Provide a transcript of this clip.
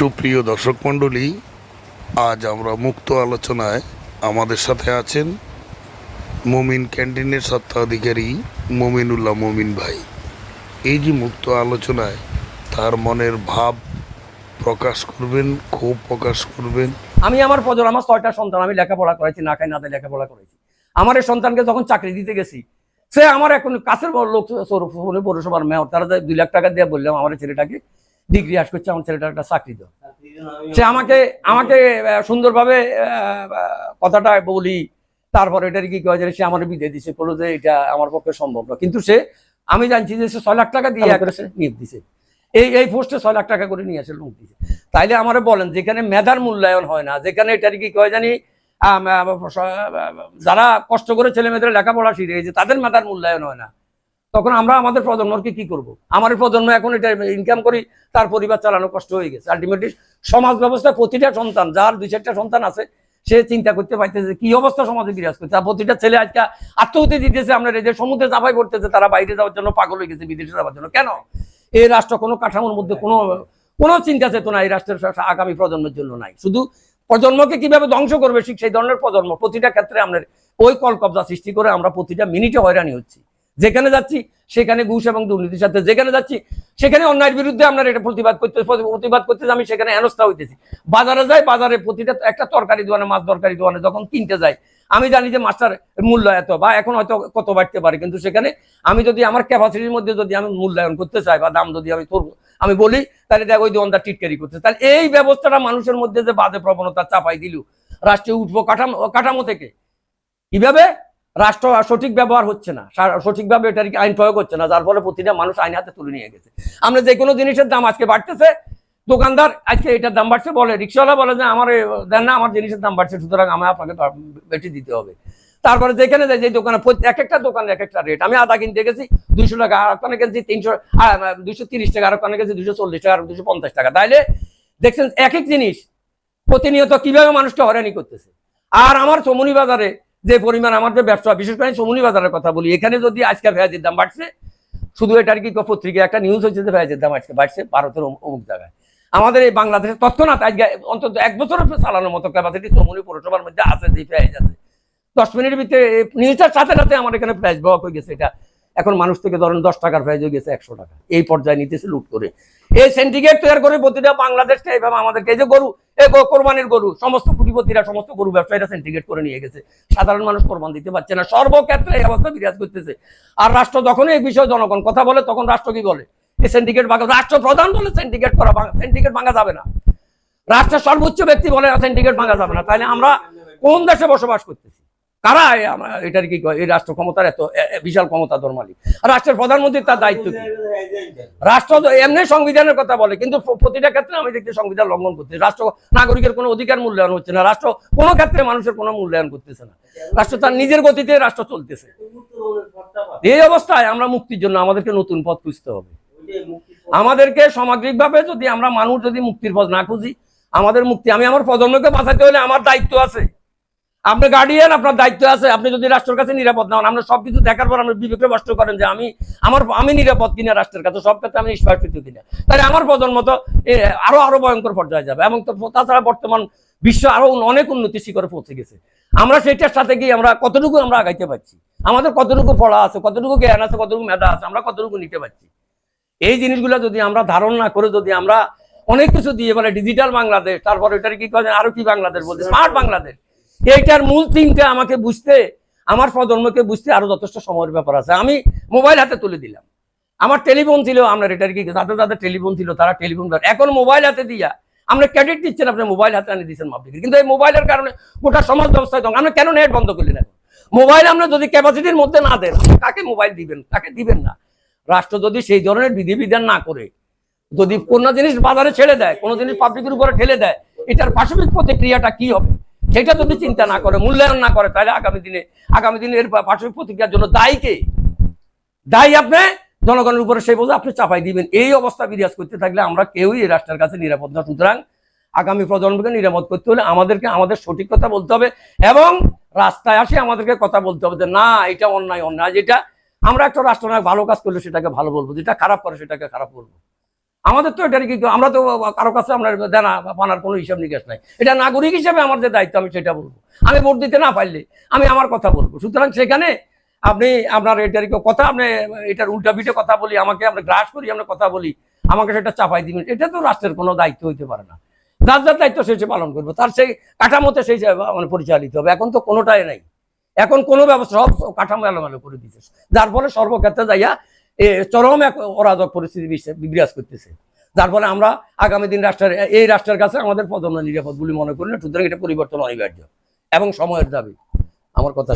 সুপ্রিয় দর্শক মণ্ডলী, আজ আমরা মুক্ত আলোচনায় আমাদের সাথে আছেন মমিন ক্যান্টিনের স্বত্বাধিকারী মমিনুল্লাহ মমিন ভাই। এই যে মুক্ত আলোচনায় তার মনের ভাব প্রকাশ করবেন, ক্ষোভ প্রকাশ করবেন। আমি আমার প্রজন্ম আমার ছয়টা সন্তান, আমি লেখাপড়া করেছি, না খাই না লেখাপড়া করেছি। আমার এই সন্তানকে যখন চাকরি দিতে গেছি, সে আমার এখন কাছের লোক পৌরসভার মেয়র, তারা দুই লাখ টাকা দিয়ে বললাম, আমার ছেলেটাকে ডিগ্রি আস করছে আমার ছেলেটার একটা চাকরি দাও সে আমাকে আমাকে সুন্দরভাবে কথাটা বলি তারপর এটার কি কয় যে সে আমার বিদে দিছে বলল যে এটা আমার পক্ষে সম্ভব না। কিন্তু সে আমি জানছি যে সে ছয় লাখ টাকা দিয়ে করে নিয়োগ দিছে। এই এই পোস্টে ছয় লাখ টাকা করে নিয়ে আসে লোক দিছে। তাইলে আমারে বলেন যেখানে মেধার মূল্যায়ন হয় না যেখানে এটার কি কয় জানি যারা কষ্ট করে ছেলে মেয়েদের লেখাপড়া শিখে গেছে তাদের মেধার মূল্যায়ন হয় না তখন আমরা আমাদের প্রজন্মকে কি করব? আমার প্রজন্ম এখন এটা ইনকাম করি, তার পরিবার চালানো কষ্ট হয়ে গেছে। আলটিমেটলি সমাজ ব্যবস্থা প্রতিটা সন্তান, যার দুই চারটা সন্তান আছে, সে চিন্তা করতে পারতেছে কি অবস্থা সমাজে বিরাজ করছে। আর প্রতিটা ছেলে আজকে আত্মহত্যা দিতেছে, আমরা যে সমুদ্রে চাপাই করতেছে তারা বাইরে যাওয়ার জন্য পাগল হয়ে গেছে, বিদেশে যাওয়ার জন্য। কেন? এই রাষ্ট্র কোনো কাঠামোর মধ্যে কোনো কোনো চিন্তা চেতনা এই রাষ্ট্রের আগামী প্রজন্মের জন্য নাই। শুধু প্রজন্মকে কীভাবে ধ্বংস করবে, ঠিক সেই ধরনের প্রজন্ম প্রতিটা ক্ষেত্রে আমাদের ওই কলকবজা সৃষ্টি করে আমরা প্রতিটা মিনিটে হয়রানি হচ্ছি। যেখানে যাচ্ছি, সেখানে ঘুষ এবং দুর্নীতির সাথে যেখানে যাচ্ছি, সেখানে অন্যায়ের বিরুদ্ধে আমরা এটা প্রতিবাদ করতে প্রতিবাদ করতে আমি সেখানে হেনস্থা হইতেছি। বাজারে যাই বাজারে প্রতিটা একটা তরকারি দোকানে মাছ তরকারি দোকানে যখন কিনতে যাই আমি জানি যে মাছটার মূল্য এত বা এখন হয়তো কত বাড়তে পারে, কিন্তু সেখানে আমি যদি আমার ক্যাপাসিটির মধ্যে যদি আমি মূল্যায়ন করতে চাই বা দাম যদি আমি করব আমি বলি, তাহলে দেখ, ওই দোকানদার টিটকারি করতে। তাহলে এই ব্যবস্থাটা মানুষের মধ্যে যে বাজে প্রবণতা চাপাই দিল, রাষ্ট্রীয় উঠবো কাঠামো কাঠামো থেকে। কীভাবে? রাষ্ট্র সঠিক ব্যবহার হচ্ছে না সঠিকভাবে এটার আইন প্রয়োগ হচ্ছে না, যার ফলে প্রতিটা মানুষ আইন হাতে তুলে নিয়ে গেছে। আমরা যে কোনো জিনিসের দাম আজকে বাড়তেছে, দোকানদার আজকে এটার দাম বাড়ছে বলে, রিক্সাওয়ালা বলে যে, আমার দেন না, আমার জিনিসের দাম বাড়ছে, সুতরাং আমার আপনাকে বা- বেশি দিতে হবে। তারপরে যেখানে যায় যে দোকানে এক একটা দোকানে এক একটা রেট আমি আদা কিনতে গেছি, দুইশো টাকা, আর ওখানে গেছি তিনশো দুইশো তিরিশ টাকা, আর ওখানে গেছি দুইশো চল্লিশ টাকা, আর দুশো পঞ্চাশ টাকা। তাইলে দেখছেন এক এক জিনিস প্রতিনিয়ত কীভাবে মানুষকে হয়রানি করতেছে। আর আমার চমুনি বাজারে যে পরিমাণ আমাদের ব্যবসা, বিশেষ করে সমুনি বাজারের কথা বলি, এখানে যদি আজকে ভেয়াজের দাম বাড়ছে, শুধু এটার কি পত্রিকায় একটা নিউজ হচ্ছে যে ভেয়াজের দাম আজকে বাড়ছে ভারতের অমুক জায়গায়। আমাদের এই বাংলাদেশে তৎক্ষণাৎ আজকে অন্তত এক বছর চালানোর মতো ক্যাপাসিটি সমুনি পৌরসভার মধ্যে আছে, যে প্রাইজ আছে। দশ মিনিটের ভিতরে নিউজটার সাথে সাথে আমার এখানে ফ্ল্যাশ ব্লক হয়ে গেছে এটা। এখন মানুষ থেকে ধরেন দশ টাকার প্রাইস হয়ে গেছে একশো টাকা। এই পর্যায়ে নিতেছে লুট করে। এই সেন্টিগ্রেড তৈরি করে প্রতিটা বাংলাদেশটা এইভাবে আমাদেরকে এই যে গরু, এই কোরবানির গরু, সমস্ত কুটিপতিরা, সমস্ত গরু ব্যবসায়ীরা সেন্টিগ্রেড করে নিয়ে গেছে। সাধারণ মানুষ কোরবান দিতে পারছে না। সর্বক্ষেত্রে এই অবস্থা বিরাজ করতেছে। আর রাষ্ট্র যখনই এই বিষয়ে জনগণ কথা বলে, তখন রাষ্ট্র কি বলে? এই সেন্টিগ্রেট ভাঙা, রাষ্ট্র প্রধান বলে সেন্টিগ্রেট করা সেন্টিগ্রেট ভাঙা যাবে না। রাষ্ট্রের সর্বোচ্চ ব্যক্তি বলে সেন্টিগ্রেট ভাঙা যাবে না। তাহলে আমরা কোন দেশে বসবাস করতেছি? কারা? এটার কি এই রাষ্ট্র ক্ষমতার এত বিশাল ক্ষমতা মালিক। রাষ্ট্রের প্রধানমন্ত্রীর তার দায়িত্ব কি? রাষ্ট্র এমনি সংবিধানের কথা বলে, কিন্তু প্রতিটা ক্ষেত্রে আমি দেখছি সংবিধান লঙ্ঘন করছে রাষ্ট্র নাগরিকের কোনো অধিকার মূল্যায়ন হচ্ছে না। রাষ্ট্র কোনো ক্ষেত্রে মানুষের কোনো মূল্যায়ন করতেছে না। রাষ্ট্র তার নিজের গতিতে রাষ্ট্র চলতেছে। এই অবস্থায় আমরা মুক্তির জন্য আমাদেরকে নতুন পথ খুঁজতে হবে। আমাদেরকে সামগ্রিকভাবে যদি আমরা মানুষ যদি মুক্তির পথ না খুঁজি, আমাদের মুক্তি আমি আমার প্রজন্মকে বাঁচাতে হলে আমার দায়িত্ব আছে। আপনি গার্ডিয়ান আপনার দায়িত্ব আছে। আপনি যদি রাষ্ট্রের কাছে নিরাপদ না হন আমরা সবকিছু দেখার পর আমরা বিবেকে কষ্ট করেন যে আমি আমার আমি নিরাপদ কিনা রাষ্ট্রের কাছে? সব ক্ষেত্রে আমি নিষ্পাষিত কিনা তাহলে আমার প্রজন্ম তো আরও আরও ভয়ঙ্কর পর্যায়ে যাবে। এবং তো তাছাড়া বর্তমান বিশ্ব আরও অনেক উন্নতি শিখরে পৌঁছে গেছে। আমরা সেটার সাথে গিয়ে আমরা কতটুকু আমরা আগাইতে পারছি? আমাদের কতটুকু পড়া আছে কতটুকু জ্ঞান আছে কতটুকু মেধা আছে আমরা কতটুকু নিতে পারছি? এই জিনিসগুলো যদি আমরা ধারণ না করে যদি আমরা অনেক কিছু দিয়ে বলে ডিজিটাল বাংলাদেশ তারপর এটার কি করে আরও কি বাংলাদেশ বলতে স্মার্ট বাংলাদেশ। এইটার মূল তিনটা আমাকে বুঝতে, আমার প্রজন্মকে বুঝতে আরও যথেষ্ট সময়ের ব্যাপার আছে। আমি মোবাইল হাতে তুলে দিলাম। আমার টেলিফোন ছিল আপনার এটার কি যাদের যাদের টেলিফোন ছিল, তারা টেলিফোন এখন মোবাইল হাতে দিয়া আমরা ক্রেডিট দিচ্ছেন, আপনি মোবাইল হাতে আনি দিচ্ছেন মাপি কিন্তু এই মোবাইলের কারণে গোটা সমাজ ব্যবস্থায় তখন আমরা কেন নেট বন্ধ করলেন এখন? মোবাইল আমরা যদি ক্যাপাসিটির মধ্যে না দেন, কাকে মোবাইল দিবেন? তাকে দিবেন না? রাষ্ট্র যদি সেই ধরনের বিধিবিধান না করে, যদি কোনো জিনিস বাজারে ছেড়ে দেয়, কোনো জিনিস পাবলিকের উপরে ঠেলে দেয়, এটার পাশবিক প্রতিক্রিয়াটা কি হবে? সেটা যদি চিন্তা না করে, মূল্যায়ন না করে, তাহলে আগামী দিনে আগামী দিনে এর পা- পাশবিক প্রতিক্রিয়ার জন্য দায়ী কে? দায়ী আপনি? জনগণের উপরে সেই বোঝা আপনি চাপাই দিবেন। এই অবস্থা বিরাজ করতে থাকলে আমরা কেউই এই রাষ্ট্রের কাছে নিরাপদ না। সুতরাং আগামী প্রজন্মকে নিরাপদ করতে হলে আমাদেরকে আমাদের সঠিক কথা বলতে হবে এবং রাস্তায় আসে আমাদেরকে কথা বলতে হবে যে, না, এটা অন্যায় অন্যায়। যেটা আমরা একটা রাষ্ট্রনায়ক ভালো কাজ করলে সেটাকে ভালো বলব, যেটা খারাপ করে সেটাকে খারাপ বলব। আমাদের তো এটার কি আমরা তো কারও কাছে আমরা দেনা পানার কোনো হিসাব নিকাশ নাই। এটা নাগরিক হিসেবে আমার যে দায়িত্ব, আমি সেটা বলব। আমি ভোট দিতে না পারলে আমি আমার কথা বলব। সুতরাং সেখানে আপনি, আপনার এটার কথা, আপনি এটার উল্টা পিঠে কথা বলি, আমাকে আমরা গ্রাস করি, আমরা কথা বলি, আমাকে সেটা চাপাই দিবেন, এটা তো রাষ্ট্রের কোনো দায়িত্ব হইতে পারে না। যার যার দায়িত্ব সে সে পালন করব, তার সেই কাঠামোতে সেই মানে পরিচালিত হবে। এখন তো কোনোটাই নাই। এখন কোনো ব্যবস্থা, সব কাঠামো এলোমেলো করে দিতেছে যার ফলে সর্বক্ষেত্রে যাইয়া চরম এক অরাজক পরিস্থিতি বিরাজ করতেছে। যার ফলে আমরা আগামী দিন রাষ্ট্রের, এই রাষ্ট্রের কাছে আমাদের পদমনা নিরাপদ বলে মনে করি না, সুতরাং এটা পরিবর্তন অনিবার্য এবং সময়ের দাবি। আমার কথা